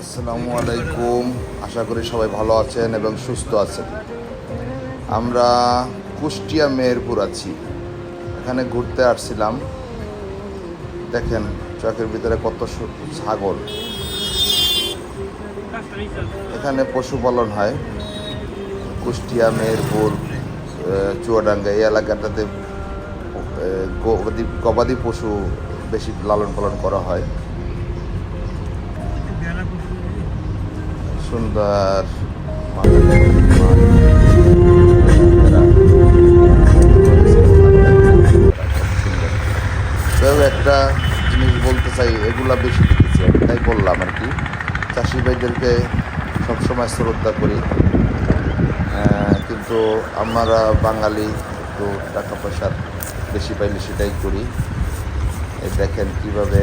আসসালামু আলাইকুম। আশা করি সবাই ভালো আছেন এবং সুস্থ আছেন। আমরা কুষ্টিয়া, মেহেরপুর আছি। এখানে ঘুরতে আসছিলাম। দেখেন চকের ভিতরে কত ছাগল। এখানে পশুপালন হয়। কুষ্টিয়া, মেহেরপুর চুয়াডাঙ্গা, এই এলাকাটাতে গবাদি গবাদি পশু বেশি লালন পালন করা হয়। সুন্দর। একটা জিনিস বলতে চাই, এগুলা বেশি দেখেছি তাই বললাম আর কি। চাষি ভাইদেরকে সবসময় শ্রদ্ধা করি। কিন্তু আমরা বাঙালি একটু টাকা পয়সার বেশি পাইলে সেটাই করি। দেখেন কীভাবে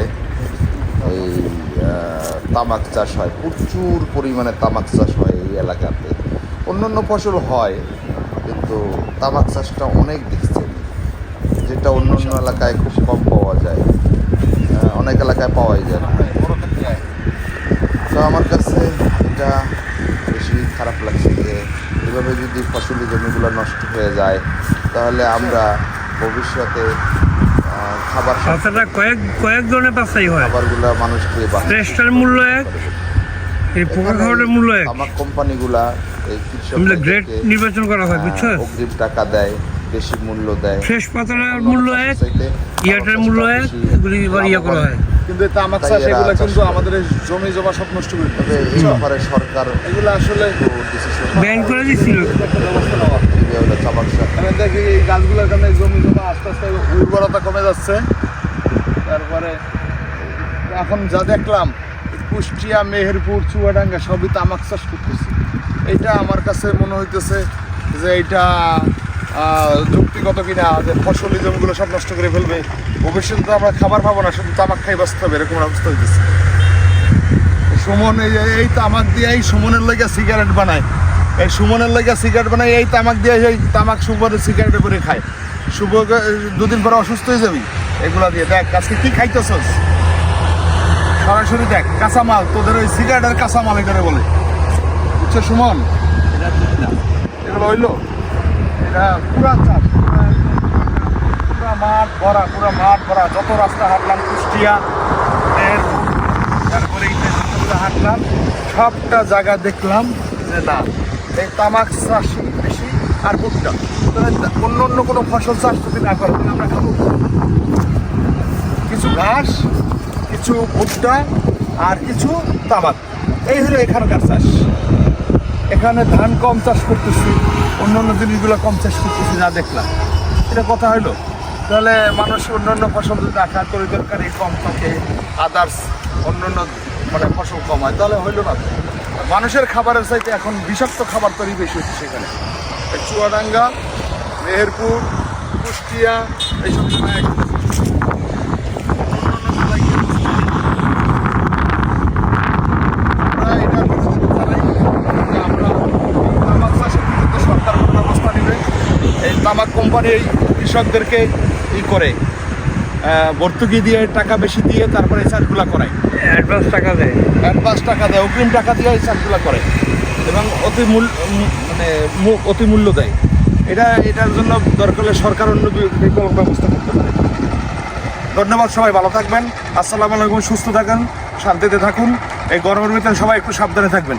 তামাক চাষ হয়, প্রচুর পরিমাণে তামাক চাষ হয় এই এলাকাতে। অন্য অন্য ফসল হয়, কিন্তু তামাক চাষটা অনেক দেখছেন যেটা অন্য অন্য এলাকায় খুব কম পাওয়া যায়। অনেক এলাকায় পাওয়াই যায় না। তো আমার কাছে এটা বেশি খারাপ লাগছে যে, এভাবে যদি ফসলি জমিগুলো নষ্ট হয়ে যায়, তাহলে আমরা ভবিষ্যতে খাবার পাতাটা কয়েক কয়েক ধরনের পাতাই হয়। খাবারগুলো মানুষকে ফ্রেশটার মূল্য এক এই পোকা খাবারের মূল্য এক। আমার কোম্পানিগুলা এই গ্রেড নির্বাচন করা হয় বুঝছ? অগ্রিম টাকা দেয় বেশি মূল্য দেয়। ফ্রেশ পাতাটার মূল্য এক ইয়াটার মূল্য এক এগুলি এবার ইয়ে করা হয়। কিন্তু চাষ এগুলো কিন্তু আমাদের জমি জমা সব নষ্ট করে তবে এই ব্যাপারে সরকার এগুলো আসলে ব্যান করে দিছিল। একটা ব্যবস্থা নেওয়া। এই হলো চাপাক দেখি গাছগুলোর কারণে জমি জমা আস্তে আস্তে উর্বরতা কমে যাচ্ছে। তারপরে এখন যা দেখলাম কুষ্টিয়া মেহেরপুর চুয়াডাঙ্গা সবই তামাক চাষ করতেছে। এইটা আমার কাছে মনে হইতেছে যে আহ, যুক্তিগত কিনা যে ফসলি জমিগুলো সব নষ্ট করে ফেলবে। ভবিষ্যতে তো আমরা খাবার পাবো না শুধু তামাক খাই বাঁচতে হবে এরকম অবস্থা হইতেছে। সুমন এই তামাক দিয়ে এই সুমনের লেগে সিগারেট বানায়। এই সুমনের লেগে সিগারেট বানাই এই তামাক দিয়ে এই তামাক সুমনের সিগারেট করে খায়। শুভ দুদিন পরে অসুস্থ হয়ে যাবি। এগুলা দিয়ে। দেখ আজকে কি খাইতেছস? সরাসরি দেখ কাঁচামাল তোদের ওই সিগারেটের কাঁচামাল এটারে বলে। বুঝছ সুমন? এগুলো হইল? এটা পুরা চাষ পুরা- মাঠ ভরা পুরা মাঠ ভরা। যত রাস্তা হাঁটলাম কুষ্টিয়া এর তারপরে হাঁটলাম সবটা জায়গা দেখলাম যে না। এই তামাক চাষ বেশি আর ভুট্টা। অন্য অন্য কোনো ফসল চাষ যদি না করে আমরা খাব। কিছু ঘাস, কিছু ভুট্টা আর কিছু তামাক। এই হলো এখানকার চাষ। এখানে ধান কম চাষ করতেছি, অন্য অন্য জিনিসগুলো কম চাষ করতেছি, যা দেখলাম। এটা কথা হলো তাহলে মানুষ অন্য অন্য ফসল যদি রাখা তরি তরকারি কম থাকে আদার্স অন্য অন্য মানে ফসল কম হয়, তাহলে হইল না। মানুষের খাবারের চাইতে এখন বিষাক্ত খাবার তৈরি বেশি হচ্ছে সেখানে। চুয়াডাঙ্গা, মেহেরপুর, কুষ্টিয়া, এইসব তামাক কোম্পানি এই কৃষকদেরকে ই করে ভর্তুকি দিয়ে টাকা বেশি দিয়ে তারপরে এই চাষগুলো করায়। অ্যাডভান্স টাকা অ্যাডভান্স টাকা দেয়, অগ্রিম টাকা দিয়ে এই চাষগুলো করে। এবং অতি মূল্য মানে অতিমূল্য অতি মূল্য দেয়। এটা এটার জন্য দরকার হলে সরকার অন্য বিকল্প ব্যবস্থা করতে পারে। ধন্যবাদ সবাই, ভালো থাকবেন। আসসালাম আলাইকুম, সুস্থ থাকেন, শান্তিতে থাকুন। এই গরমের ভিতরে সবাই একটু সাবধানে থাকবেন।